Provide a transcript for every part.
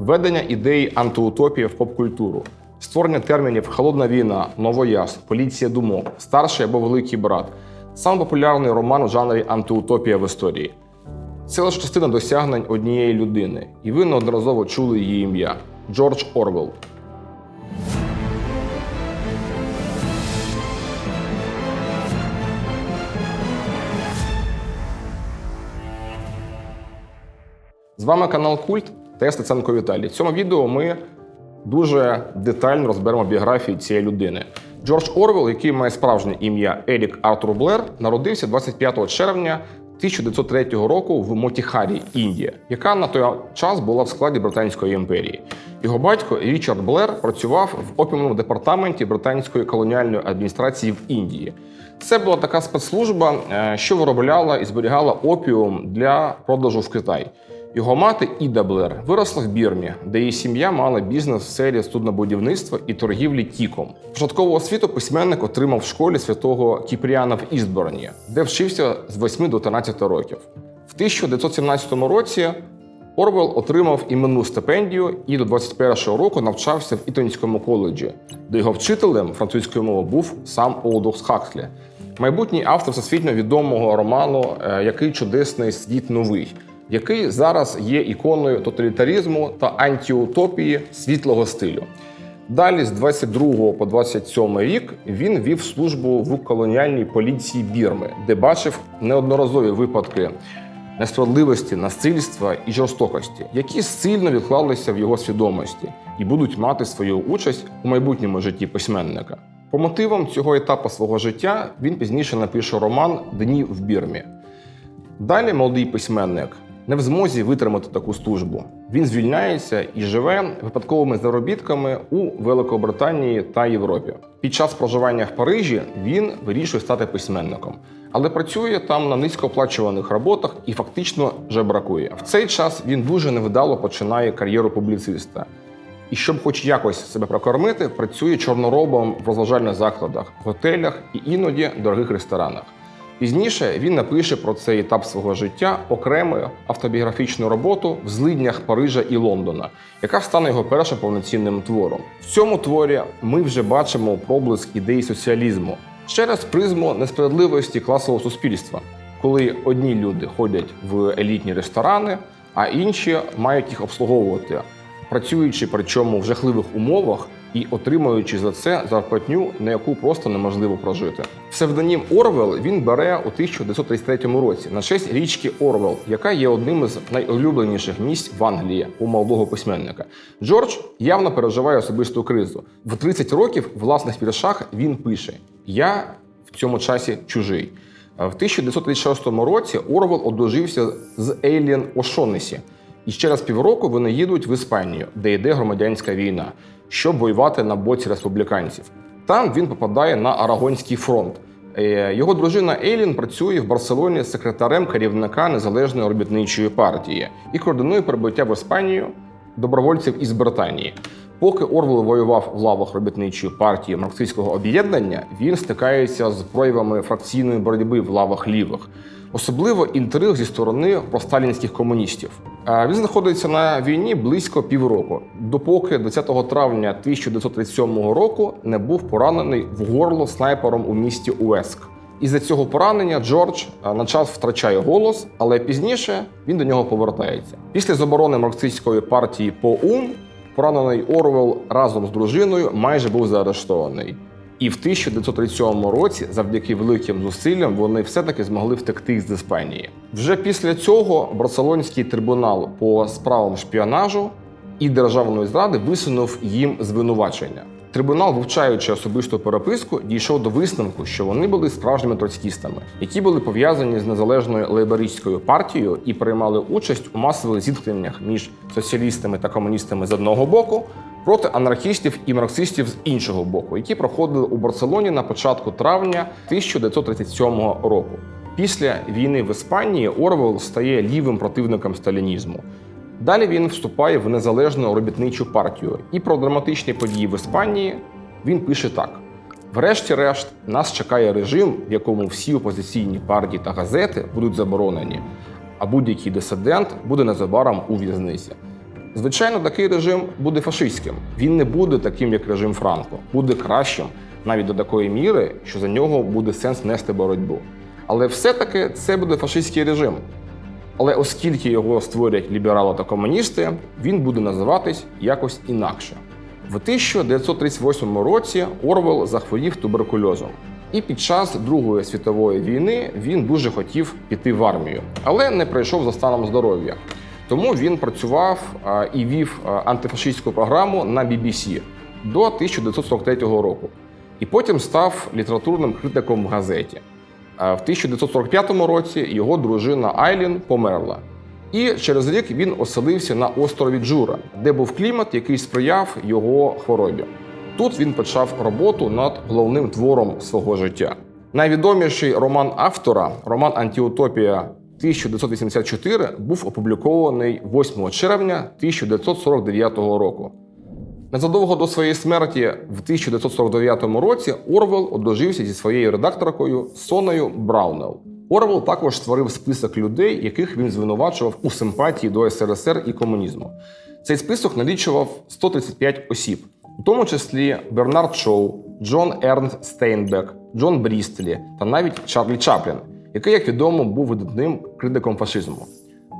введення ідеї антиутопії в поп-культуру, створення термінів холодна війна, новояз, поліція думок, старший або великий брат. Саме популярний роман в жанрі антиутопія в історії. Це лише частина досягнень однієї людини, і ви неодноразово чули її ім'я Джордж Орвел. З вами канал Культ я Стеценко Віталій. В цьому відео ми дуже детально розберемо біографію цієї людини. Джордж Орвел, який має справжнє ім'я Ерік Артур Блер, народився 25 червня 1903 року в Мотіхарі, Індія, яка на той час була в складі Британської імперії. Його батько Річард Блер працював в опіумному департаменті британської колоніальної адміністрації в Індії. Це була така спецслужба, е, що виробляла і зберігала опіум для продажу в Китай. Його мати Іда Блер виросла в Бірмі, де її сім'я мала бізнес в сфері суднобудівництва і торгівлі тіком. Початкову освіту письменник отримав в школі святого Кіпріана в Істборні, де вчився з 8 до 13 років. В 1917 році Орвел отримав іменну стипендію і до 21-го року навчався в Ітонському коледжі, де його вчителем французької мови був сам Олдокс Хакслі, майбутній автор всесвітньо відомого роману е, Який чудесний світ новий, який зараз є іконою тоталітаризму та антиутопії світлого стилю. Далі, з 22 по 27 рік, він вів службу в колоніальній поліції Бірми, де бачив неодноразові випадки несправедливості, насильства і жорстокості, які сильно відклалися в його свідомості і будуть мати свою участь у майбутньому житті письменника. По мотивам цього етапу свого життя він пізніше напише роман Дні в Бірмі. Далі молодий письменник не в змозі витримати таку службу. Він звільняється і живе випадковими заробітками у Великобританії та Європі. Під час проживання в Парижі він вирішує стати письменником, але працює там на низькооплачуваних роботах і фактично жебракує. В цей час він дуже невдало починає кар'єру публіциста. І щоб хоч якось себе прокормити, працює чорноробом в розважальних закладах, готелях і іноді дорогих ресторанах. Пізніше він напише про цей етап свого життя окрему автобіографічну роботу в злиднях Парижа і Лондона, яка стане його першим повноцінним твором. В цьому творі ми вже бачимо проблиск ідеї соціалізму через призму несправедливості класового суспільства, коли одні люди ходять в елітні ресторани, а інші мають їх обслуговувати, працюючи причому в жахливих умовах і отримуючи за це зарплатню, на яку просто неможливо прожити. Псевдонім Орвел він бере у 1933 році на честь річки Орвел, яка є одним із найулюбленіших місць в Англії у молодого письменника. Джордж явно переживає особисту кризу. В 30 років в власних віршах він пише: Я в цьому часі чужий. В 1936 році Орвел одружився з Ейлін Ошонесі. І ще раз півроку вони їдуть в Іспанію, де йде громадянська війна, щоб воювати на боці республіканців. Там він попадає на Арагонський фронт. Е, Його дружина Ейлін працює в Барселоні секретарем керівника незалежної робітничої партії і координує прибуття в Іспанію добровольців із Британії. Поки Орвел воював в лавах робітничої партії марксистського об'єднання, він стикається з проявами фракційної боротьби в лавах лівих, особливо інтриг зі сторони просталінських комуністів. Він знаходиться на війні близько півроку, допоки 20 травня 1937 року не був поранений в горло снайпером у місті Уеск. Із-за цього поранення Джордж на час втрачає голос, але пізніше він до нього повертається. Після заборони марксистської партії ПОУН поранений Орвел разом з дружиною майже був заарештований. І в 1937 році, завдяки великим зусиллям, вони все-таки змогли втекти з Іспанії. Вже після цього Барселонський трибунал по справам шпіонажу і державної зради висунув їм звинувачення. Трибунал, вивчаючи особисту переписку, дійшов до висновку, що вони були справжніми троцькістами, які були пов'язані з незалежною лейбористською партією і приймали участь у масових зіткненнях між соціалістами та комуністами з одного боку проти анархістів і марксистів з іншого боку, які проходили у Барселоні на початку травня 1937 року. Після війни в Іспанії Орвел стає лівим противником сталінізму. Далі він вступає в незалежну робітничу партію, і про драматичні події в Іспанії він пише так: Врешті-решт, нас чекає режим, в якому всі опозиційні партії та газети будуть заборонені, а будь-який дисидент буде незабаром у в'язниці. Звичайно, такий режим буде фашистським. Він не буде таким, як режим Франко, буде кращим навіть до такої міри, що за нього буде сенс нести боротьбу. Але все-таки це буде фашистський режим. Але оскільки його створять ліберали та комуністи, він буде називатись якось інакше. В 1938 році Орвел захворів туберкульозом. І під час Другої світової війни він дуже хотів піти в армію, але не пройшов за станом здоров'я. Тому він працював і вів антифашистську програму на BBC до 1943 року. І потім став літературним критиком в газеті. В 1945 році його дружина Айлін померла. І через рік він оселився на острові Джура, де був клімат, який сприяв його хворобі. Тут він почав роботу над головним твором свого життя. Найвідоміший роман автора, роман Антіутопія 1984, був опублікований 8 червня 1949 року. Незадовго до своєї смерті в 1949 році Орвел одружився зі своєю редакторкою Соною Браунел. Орвел також створив список людей, яких він звинувачував у симпатії до СРСР і комунізму. Цей список налічував 135 осіб, у тому числі Бернард Шоу, Джон Ернст Стейнбек, Джон Брістлі та навіть Чарлі Чаплін, який, як відомо, був видатним критиком фашизму.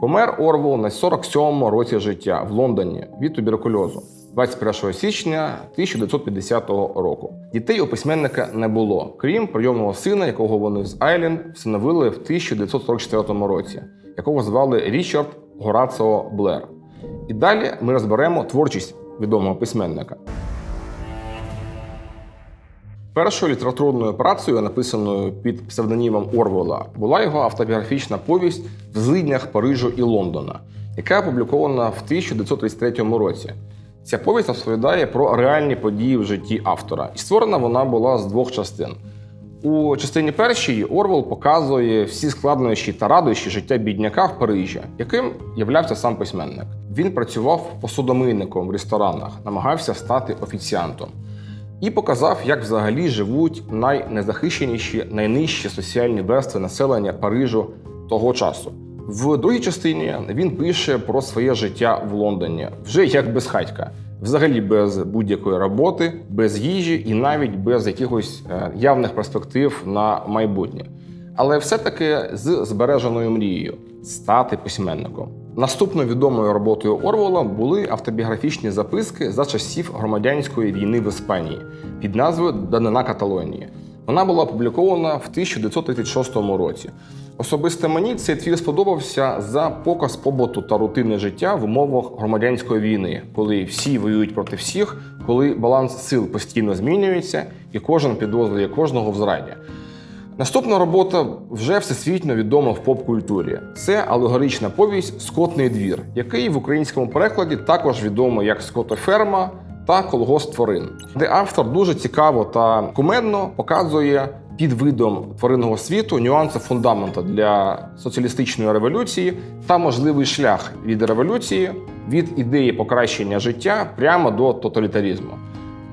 Помер Орвел на 47-му році життя в Лондоні від туберкульозу 21 січня 1950 року. Дітей у письменника не було, крім прийомного сина, якого вони з Айлін встановили в 1944 році, якого звали Річард Гораціо Блер. І далі ми розберемо творчість відомого письменника. Першою літературною працею, написаною під псевдонімом Орвела, була його автобіографічна повість в злиднях Парижу і Лондона, яка опублікована в 1933 році. Ця повість розповідає про реальні події в житті автора, і створена вона була з двох частин. У частині першій Орвел показує всі складнощі та радощі життя бідняка в Парижі, яким являвся сам письменник. Він працював посудомийником в ресторанах, намагався стати офіціантом і показав, як взагалі живуть найнезахищеніші, найнижчі соціальні верстви населення Парижу того часу. В другій частині він пише про своє життя в Лондоні, вже як безхатька, взагалі без будь-якої роботи, без їжі і навіть без якихось е, явних перспектив на майбутнє. Але все-таки з збереженою мрією стати письменником. Наступною відомою роботою Орвела були автобіографічні записки за часів громадянської війни в Іспанії під назвою Данина Каталонії. Вона була опублікована в 1936 році. Особисто мені цей твір сподобався за показ побуту та рутини життя в умовах громадянської війни, коли всі воюють проти всіх, коли баланс сил постійно змінюється і кожен підозрює кожного в зраді. Наступна робота вже всесвітньо відома в поп-культурі. Це алегорична повість Скотний двір, який в українському перекладі також відомий як Скотоферма та Колгосп тварин, де автор дуже цікаво та кумедно показує під видом тваринного світу нюанси фундамента для соціалістичної революції та можливий шлях від революції від ідеї покращення життя прямо до тоталітарізму.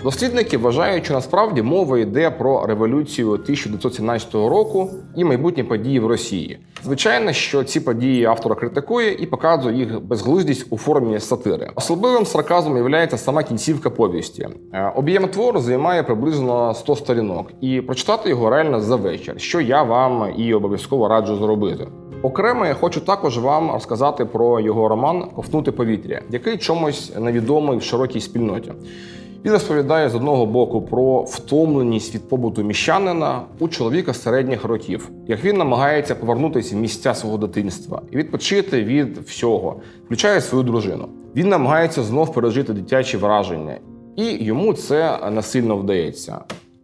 Дослідники вважають, що насправді мова йде про революцію 1917 року і майбутні події в Росії. Звичайно, що ці події автора критикує і показує їх безглуздість у формі сатири. Особливим сарказмом є сама кінцівка повісті. Е, Об'єм твору займає приблизно 100 сторінок, і прочитати його реально за вечір, що я вам і обов'язково раджу зробити. Окремо я хочу також вам розказати про його роман Ковтнути повітря, який чомусь невідомий в широкій спільноті. Він розповідає з одного боку про втомленість від побуту міщанина у чоловіка середніх років, як він намагається повернутися в місця свого дитинства і відпочити від всього, включає свою дружину. Він намагається знов пережити дитячі враження, і йому це насильно вдається.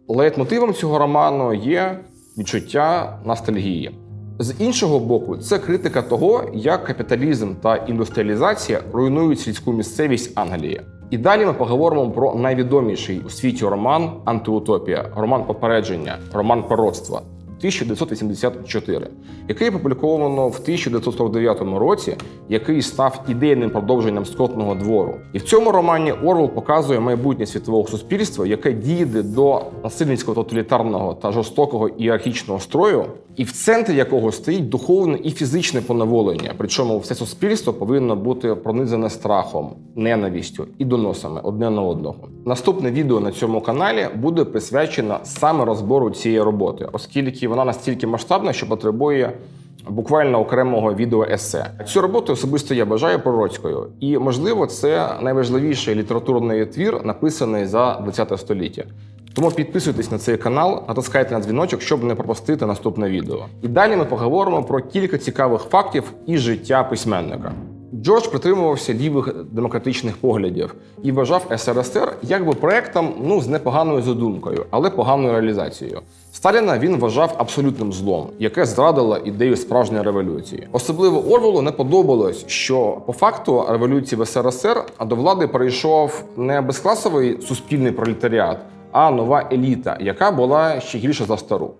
Лейтмотивом цього роману є відчуття ностальгії. З іншого боку, це критика того, як капіталізм та індустріалізація руйнують сільську місцевість Англії. І далі ми поговоримо про найвідоміший у світі роман Антиутопія, роман попередження, роман пророцтва 1984, який опубліковано в 1949 році, який став ідейним продовженням скотного двору. І в цьому романі Орвел показує майбутнє світового суспільства, яке дійде до насильницького тоталітарного та жорстокого ієрархічного строю, і в центрі якого стоїть духовне і фізичне поневолення. Причому все суспільство повинно бути пронизане страхом, ненавістю і доносами одне на одного. Наступне відео на цьому каналі буде присвячено саме розбору цієї роботи, оскільки вона настільки масштабна, що потребує буквально окремого відео есе. Цю роботу особисто я бажаю пророцькою, і можливо, це найважливіший літературний твір, написаний за 20 століття. Тому підписуйтесь на цей канал, натискайте на дзвіночок, щоб не пропустити наступне відео. І далі ми поговоримо про кілька цікавих фактів із життя письменника. Джордж притримувався лівих демократичних поглядів і вважав СРСР якби проектом ну з непоганою задумкою, але поганою реалізацією. Сталіна він вважав абсолютним злом, яке зрадило ідею справжньої революції. Особливо Орвелу не подобалось, що по факту революції в СРСР до влади перейшов не безкласовий суспільний пролетаріат, а нова еліта, яка була ще гірша за стару.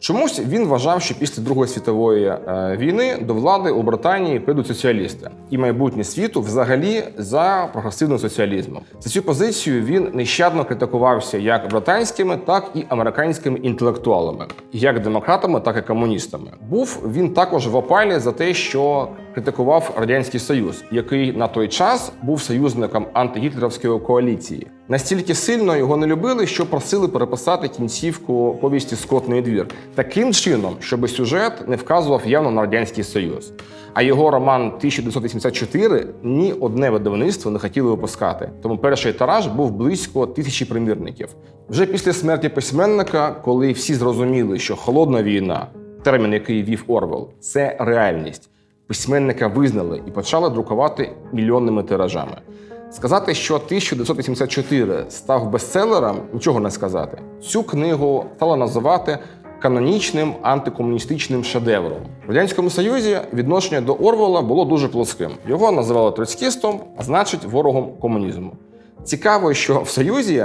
Чомусь він вважав, що після Другої світової е, війни до влади у Британії прийдуть соціалісти, і майбутнє світу взагалі за прогресивним соціалізмом. За цю позицію він нещадно критикувався як британськими, так і американськими інтелектуалами, як демократами, так і комуністами. Був він також в опалі за те, що критикував радянський союз, який на той час був союзником антигітлерівської коаліції. Настільки сильно його не любили, що просили переписати кінцівку повісті Скотний двір таким чином, щоб сюжет не вказував явно на радянський союз. А його роман 1984 ні одне видавництво не хотіло випускати. Тому перший тираж був близько тисячі примірників. Вже після смерті письменника, коли всі зрозуміли, що холодна війна, термін, який вів Орвел, це реальність. Письменника визнали і почали друкувати мільйонними тиражами. Сказати, що 1984 став бестселером, нічого не сказати. Цю книгу стало називати канонічним антикомуністичним шедевром. В радянському союзі відношення до Орвела було дуже плоским. Його називали троцькістом, а значить ворогом комунізму. Цікаво, що в Союзі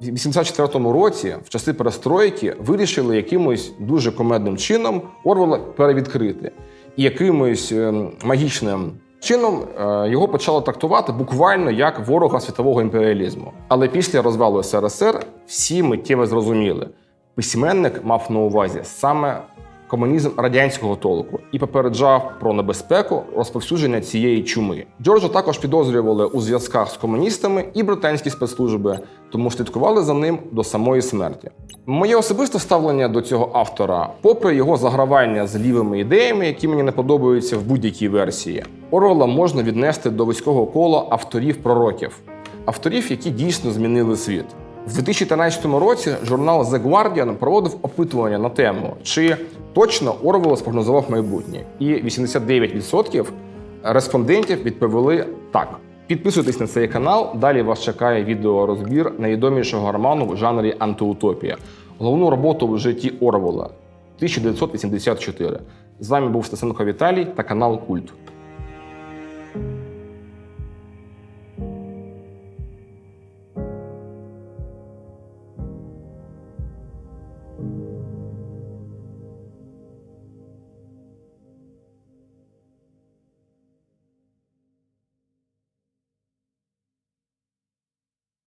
в 84-му році, в часи перестройки, вирішили якимось дуже комедним чином Орвела перевідкрити. Якимось ем, магічним чином е, його почали трактувати буквально як ворога світового імперіалізму. Але після розвалу СРСР всі миттєво зрозуміли, письменник мав на увазі саме комунізм радянського толку і попереджав про небезпеку розповсюдження цієї чуми. Джорджа також підозрювали у зв'язках з комуністами і британські спецслужби, тому слідкували за ним до самої смерті. Моє особисте ставлення до цього автора, попри його загравання з лівими ідеями, які мені не подобаються в будь-якій версії, Орвела можна віднести до військового кола авторів пророків, авторів, які дійсно змінили світ. В 2013 році журнал The Guardian проводив опитування на тему, чи точно Орвел спрогнозував майбутнє, і 89% респондентів відповіли так. Підписуйтесь на цей канал. Далі вас чекає відеорозбір найвідомішого роману в жанрі антиутопія, головну роботу в житті Орвела 1984. З вами був Стасенко Віталій та канал Культ.